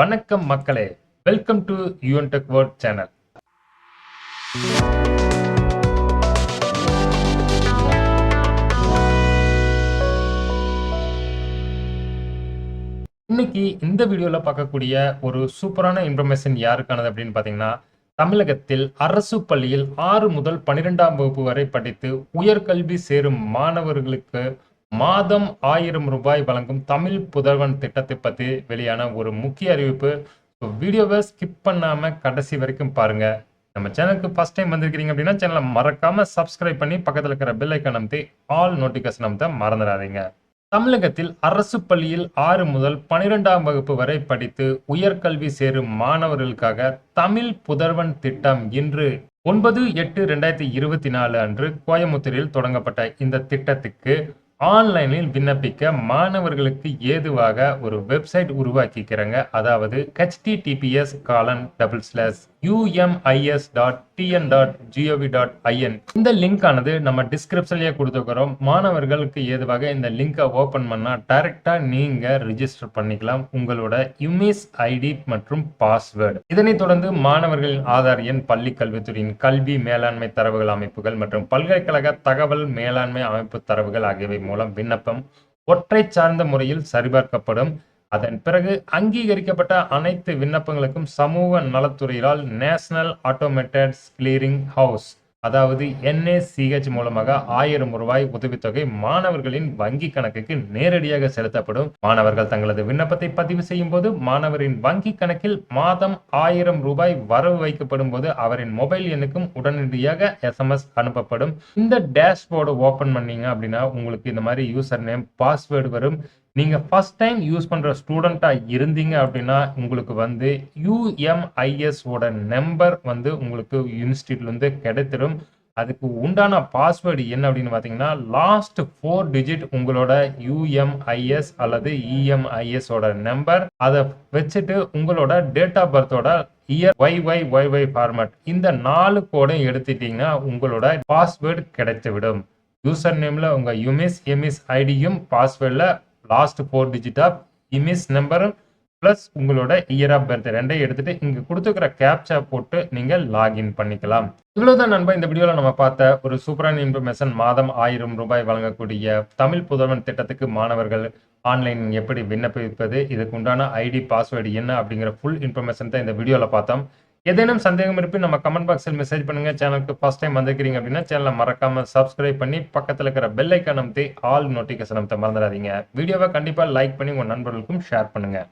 வணக்கம் மக்களே. Welcome to UN tech word channel இன்னைக்கு இந்த வீடியோவில் பார்க்கக்கூடிய ஒரு சூப்பரான இன்ஃபர்மேஷன் யாருக்கானது அப்படின்னு பார்த்தீங்கன்னா தமிழகத்தில் அரசு பள்ளியில் ஆறு முதல் பன்னிரெண்டாம் வகுப்பு வரை படித்து உயர்கல்வி சேரும் மாணவர்களுக்கு மாதம் ஆயிரம் ரூபாய் வழங்கும் தமிழ் புதல்வன் திட்டத்தை பற்றி வெளியான ஒரு முக்கிய அறிவிப்பு. ஸோ வீடியோவை ஸ்கிப் பண்ணாமல் கடைசி வரைக்கும் பாருங்க. நம்ம சேனலுக்கு ஃபர்ஸ்ட் டைம் வந்திருக்கிறீங்க அப்படின்னா சேனலை மறக்காமல் சப்ஸ்கிரைப் பண்ணி பக்கத்தில் இருக்கிற பெல் ஐக்கன் அமைத்து ஆல் நோட்டிஃபிகேஷன் அமைத்த மறந்துடாதீங்க. தமிழகத்தில் அரசு பள்ளியில் ஆறு முதல் பனிரெண்டாம் வகுப்பு வரை படித்து உயர்கல்வி சேரும் மாணவர்களுக்காக தமிழ் புதல்வன் திட்டம் இன்று ஒன்பது எட்டு ரெண்டாயிரத்தி இருபத்தி நாலு அன்று கோயமுத்தூரில் தொடங்கப்பட்ட இந்த திட்டத்துக்கு ஆன்லைனில் விண்ணப்பிக்க மாணவர்களுக்கு ஏதுவாக ஒரு வெப்சைட் உருவாக்கிக்கிறாங்க. அதாவது https colon double slash UMIS dot TN dot GOV dot IN இந்த லிங்க் ஆனது நம்ம டிஸ்கிரிப்ஷன்லேயே கொடுத்துக்கிறோம் மாணவர்களுக்கு ஏதுவாக இந்த லிங்கை ஓப்பன் பண்ணால் டைரெக்டாக நீங்கள் ரிஜிஸ்டர் பண்ணிக்கலாம். உங்களோட யுமிஸ் ஐடி மற்றும் பாஸ்வேர்டு இதனைத் தொடர்ந்து மாணவர்களின் ஆதார் எண் பள்ளி கல்வித்துறையின் கல்வி மேலாண்மை தரவுகள் அமைப்புகள் மற்றும் பல்கலைக்கழக தகவல் மேலாண்மை அமைப்பு தரவுகள் ஆகியவை மூலம் விண்ணப்பம் ஒற்றை சார்ந்த முறையில் சரிபார்க்கப்படும். அதன் பிறகு அங்கீகரிக்கப்பட்ட அனைத்து விண்ணப்பங்களுக்கும் சமூக நலத்துறையால் நேஷனல் ஆட்டோமேட்டட் கிளியரிங் ஹவுஸ் அதாவது என்ஏசிஹெச் மூலமாக ஆயிரம் ரூபாய் உதவித்தொகை மாணவர்களின் வங்கி கணக்குக்கு நேரடியாக செலுத்தப்படும். மாணவர்கள் தங்களது விண்ணப்பத்தை பதிவு செய்யும் போது மாணவரின் வங்கி கணக்கில் மாதம் ஆயிரம் ரூபாய் வரவு வைக்கப்படும் போது அவரின் மொபைல் எண்ணுக்கும் உடனடியாக எஸ்எம்எஸ் அனுப்பப்படும். இந்த டேஷ்போர்டு ஓபன் பண்ணீங்க அப்படின்னா உங்களுக்கு இந்த மாதிரி யூசர் நேம் பாஸ்வேர்டு வரும். நீங்கள் ஃபர்ஸ்ட் டைம் யூஸ் பண்ணுற ஸ்டூடெண்ட்டாக இருந்தீங்க அப்படின்னா உங்களுக்கு வந்து யூஎம்ஐஎஸ்ஓட நம்பர் வந்து உங்களுக்கு இன்ஸ்டியூட்லேருந்து கிடைத்திடும். அதுக்கு உண்டான பாஸ்வேர்டு என்ன அப்படின்னு பார்த்தீங்கன்னா லாஸ்ட் ஃபோர் டிஜிட் உங்களோட யூஎம்ஐஎஸ் அல்லது இஎம்ஐஎஸோட நம்பர் அதை வச்சுட்டு உங்களோட date of பர்த்தோட year Y Y Y Y இந்த நாலு கோடையும் எடுத்துட்டீங்கன்னா உங்களோட பாஸ்வேர்டு கிடைத்துவிடும். யூசர் நேமில் உங்கள் யுமிஸ் எமிஸ் ஐடியும் பாஸ்வேர்டில் last four digit of EMIS நம்பரும் ப்ளஸ் உங்களோட இயர் ஆஃப் பர்த் ரெண்டையும் எடுத்துட்டு இங்க கொடுத்துக்கிற கேப்சா போட்டு நீங்கள் லாகின் பண்ணிக்கலாம். இவ்வளோதான் நண்பா இந்த வீடியோவில் நம்ம பார்த்த ஒரு சூப்பரான இன்ஃபர்மேஷன் மாதம் ஆயிரம் ரூபாய் வழங்கக்கூடிய தமிழ் புதல்வன் திட்டத்துக்கு மாணவர்கள் ஆன்லைன் எப்படி விண்ணப்பிப்பது இதுக்கு உண்டான ஐடி பாஸ்வேர்டு என்ன அப்படிங்கிற ஃபுல் இன்ஃபர்மேஷன் தான் இந்த வீடியோவில் பார்த்தோம். ஏதேனும் சந்தேகம் இருப்பின் நம்ம கமெண்ட் பாக்ஸில் மெசேஜ் பண்ணுங்கள் சேனலுக்கு ஃபர்ஸ்ட் டைம் வந்திருக்கிறீங்க அப்படின்னா சேனலை மறக்காம சப்ஸ்கிரைப் பண்ணி பக்கத்தில் இருக்கிற பெல் ஐக்கான் அமைத்து ஆல் நோட்டிஃபிகேஷன் அமைத்த மறந்துடாதீங்க. வீடியோவை கண்டிப்பாக லைக் பண்ணி உங்கள் நண்பர்களுக்கும் ஷேர் பண்ணுங்கள்